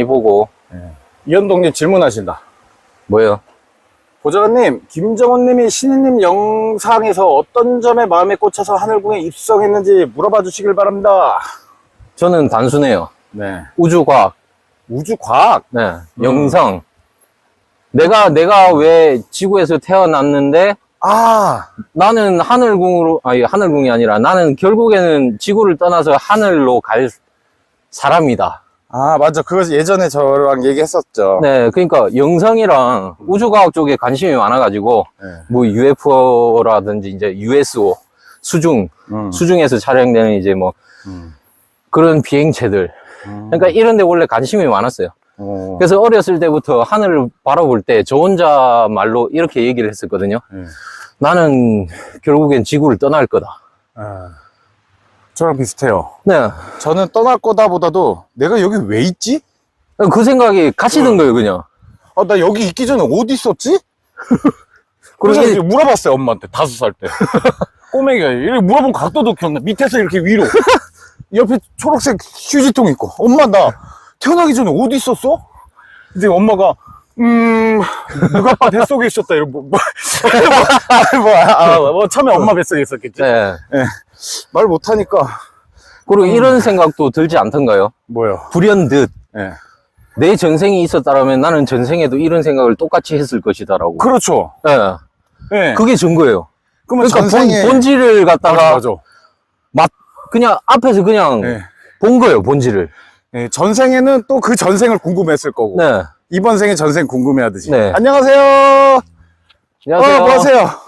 많이 보고 이현동님 질문하신다. 뭐요? 보좌관님, 김정원님이 신인님 영상에서 어떤 점에 마음에 꽂혀서 하늘궁에 입성했는지 물어봐 주시길 바랍니다. 저는 단순해요. 네. 우주과학, 우주과학. 네, 영상. 내가 내가 왜 지구에서 태어났는데 아, 나는 하늘궁으로 아니 하늘궁이 아니라 나는 결국에는 지구를 떠나서 하늘로 갈 사람이다. 아, 맞아. 그거 예전에 저랑 얘기했었죠. 네, 그러니까 영상이랑 우주과학 쪽에 관심이 많아가지고 네. 뭐 UFO라든지 이제 USO 수중 음. 수중에서 촬영되는 이제 뭐 음. 그런 비행체들. 음. 그러니까 이런 데 원래 관심이 많았어요. 어. 그래서 어렸을 때부터 하늘을 바라볼 때 저 혼자 말로 이렇게 얘기를 했었거든요. 네. 나는 결국엔 지구를 떠날 거다. 아, 저랑 비슷해요. 네. 저는 떠날 거다 보다도 내가 여기 왜 있지? 그 생각이 같이 든 거예요, 그냥. 아, 나 여기 있기 전에 어디 있었지? 그래서 그래서 이제 물어봤어요, 엄마한테. 다섯 살 때. 꼬맹이가 이렇게 물어본 각도도 기억나. 밑에서 이렇게 위로. 옆에 초록색 휴지통 있고. 엄마, 나 태어나기 전에 어디 있었어? 근데 엄마가, 음, 누가 아빠 뱃속에 있었다. 이러고, 뭐, 뭐, 뭐, 아, 뭐, 처음에 엄마 뱃속에 있었겠지. 네. 말 못하니까. 그리고 이런 생각도 들지 않던가요? 뭐요? 불현듯. 예. 내 전생이 있었다면 나는 전생에도 이런 생각을 똑같이 했을 것이다라고. 그렇죠. 네. 예. 그게 증거예요. 그러면 그러니까 전생에. 본, 질을 갖다가 맞아, 맞아. 맛 그냥 앞에서 그냥 예. 본 거예요, 본질을. 예, 전생에는 또 그 전생을 궁금했을 거고. 네. 이번 생에 전생 궁금해 하듯이. 네. 안녕하세요. 안녕하세요. 어, 뭐 하세요?